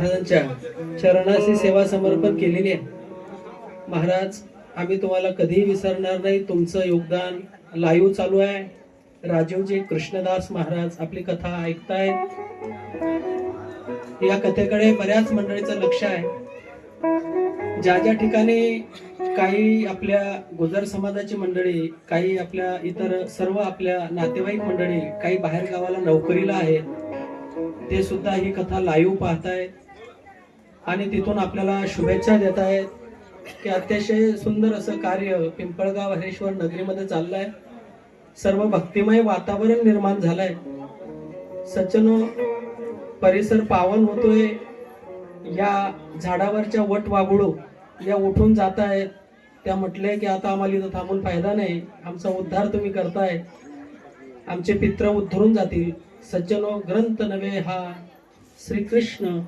महाराजांच्या चरणाशी सेवा समर्पण केलेली आहे. महाराज आम्ही तुम्हाला कधीही विसरणार नाही. तुमचं योगदान लाईव्ह चालू आहे. राजीवजी कृष्णदास महाराज आपली कथा ऐकतायत. या कथेकडे बऱ्याच मंडळीचं लक्ष आहे. ज्या ज्या ठिकाणी काही आपल्या गुजर समाजाची मंडळी काही आपल्या इतर सर्व आपल्या नातेवाईक मंडळी काही बाहेर गावाला नोकरीला आहेत ते सुद्धा ही कथा लाईव्ह पाहतायत. आणि तिथून आपल्याला शुभेच्छा देत आहेत. की अतिशय सुंदर असं कार्य पिंपळगाव हरेश्वर नगरीमध्ये चाललं आहे सर्व भक्तिमय वातावरण निर्माण झालंय. सज्जनो परिसर पावन होतोय. या झाडावरच्या वट वागुळू या उठून जात आहेत. त्या म्हटले की आता आम्हाला इथं थांबून फायदा नाही. आमचा उद्धार तुम्ही करताय. आमचे पित्र उद्धरून जातील. सज्जनो ग्रंथ नव्हे हा श्रीकृष्ण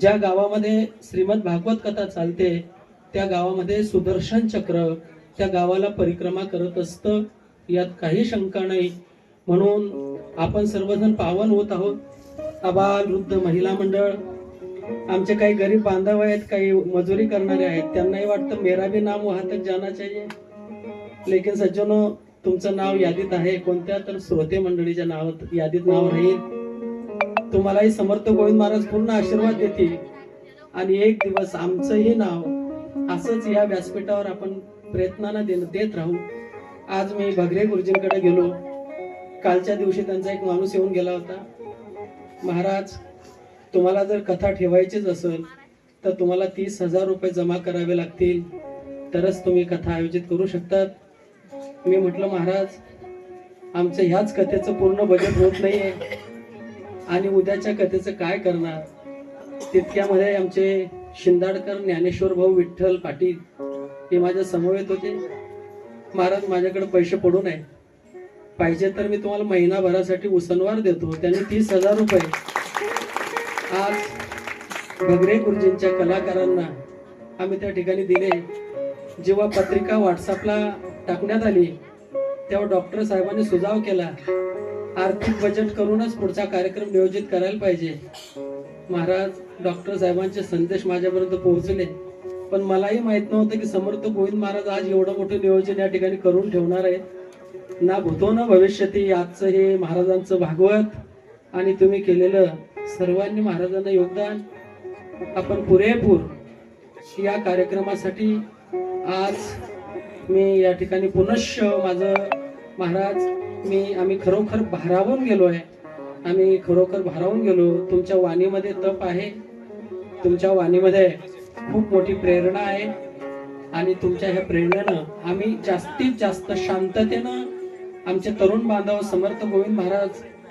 ज्या गावामध्ये श्रीमद भागवत कथा चालते त्या गावामध्ये सुदर्शन चक्र त्या गावाला परिक्रमा करत असतं. यात काही शंका नाही. म्हणून आपण सर्वजण पावन होत आहोत. आबाल वृद्ध महिला मंडळ आमचे काही गरीब बांधव आहेत काही मजुरी करणारे आहेत. त्यांनाही वाटतं मेरा भी नाम वहां तक जाना चाहिए. लेकिन सज्जनो तुमचं नाव यादीत आहे. कोणत्या तर श्रोते मंडळीच्या नावात यादीत नाव राहील. तुम्हालाही समर्थ गोविंद महाराज पूर्ण आशीर्वाद देतील. आणि एक दिवस आमचंही नाव असंच या व्यासपीठावर आपण प्रयत्नानं देत देत राहू. आज मी भगरे गुरुजींकडे गेलो. कालच्या दिवशी त्यांचा एक माणूस येऊन गेला होता. महाराज तुम्हाला जर कथा ठेवायचीच असेल तर तुम्हाला तीस हजार रुपये जमा करावे लागतील. तरच तुम्ही कथा आयोजित करू शकतात. मी म्हटलं महाराज आमचं ह्याच कथेचं पूर्ण बजेट होत नाही आहे आणि उद्याच्या कथेचं काय करणार? तितक्यामध्ये आमचे शिंदाडकर ज्ञानेश्वर भाऊ विठ्ठल पाटील हे माझ्या समवेत होते. महाराज माझ्याकडे पैसे पडू नये पाहिजे तर मी तुम्हाला महिनाभरासाठी उसनवार देतो. त्यांनी तीस हजार रुपये. आज भगरे गुरुजींच्या कलाकारांना आम्ही त्या ठिकाणी दिले. जेव्हा पत्रिका व्हॉट्सअपला टाकण्यात आली तेव्हा डॉक्टर साहेबांनी सुझाव केला. आर्थिक बजेट करूनच पुढचा कार्यक्रम नियोजित करायला पाहिजे. महाराज डॉक्टर साहेबांचे संदेश माझ्यापर्यंत पोहोचले. पण मलाही माहीत नव्हतं की समर्थ गोविंद महाराज आज एवढं मोठं नियोजन या ठिकाणी करून ठेवणार आहेत. ना भूतो ना भविष्यती आजचं हे महाराजांचं भागवत आणि तुम्ही केलेलं सर्वांनी महाराजांना योगदान. आपण पुरेपूर या कार्यक्रमासाठी आज मी या ठिकाणी पुनश्च माझं महाराज मी आम्ही खरोखर भारावून गेलो आहे. आम्ही खरोखर भारावून गेलो. तुमच्या वाणीमध्ये तप आहे. तुमच्या वाणीमध्ये खूप मोठी प्रेरणा आहे. आणि तुमच्या ह्या प्रेरणेनं आम्ही जास्तीत जास्त शांततेनं आमचे तरुण बांधव समर्थ गोविंद महाराज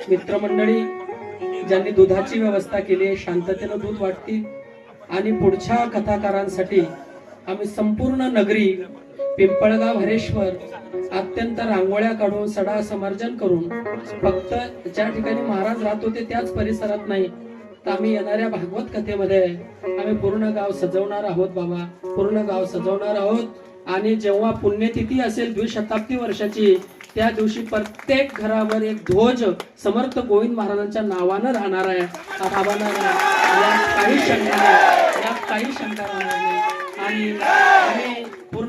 मित्रमंडळी ज्यांनी दुधाची व्यवस्था केली आहे शांततेनं दूध वाटतील. आणि पुढच्या कथाकारांसाठी आम्ही संपूर्ण नगरी पिंपळगाव हरेश्वर अत्यंत रांगोळ्या काढून सडा समर्जन करून फक्त ज्या ठिकाणी महाराज राहत होते त्याच परिसरात नाही तर आम्ही येणाऱ्या भागवत कथेमध्ये आम्ही पूर्ण गाव सजवणार आहोत बाबा. पूर्ण गाव सजवणार आहोत. आणि जेव्हा पुण्यतिथी असेल द्विशताब्दी वर्षाची त्या दिवशी प्रत्येक घरावर एक ध्वज समर्थ गोविंद महाराजांच्या नावानं राहणार आहे. काही शंका यात काही शंका राहणार नाही आणि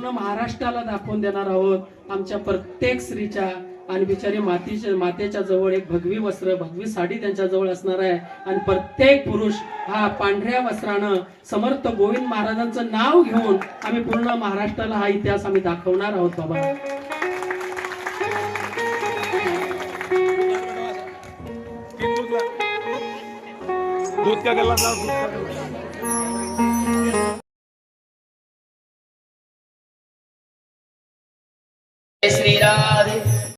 पूर्ण महाराष्ट्राला दाखवून देणार आहोत. आमच्या प्रत्येक स्त्रीच्या आणि बिचारी मातीच्या मातेच्या जवळ एक भगवी वस्त्र भगवी साडी त्यांच्या जवळ असणार आहे. आणि प्रत्येक पुरुष हा पांढऱ्या वस्त्रानं समर्थ गोविंद महाराजांचं नाव घेऊन आम्ही पूर्ण महाराष्ट्राला हा इतिहास आम्ही दाखवणार आहोत बाबा. दूध का श्री राधे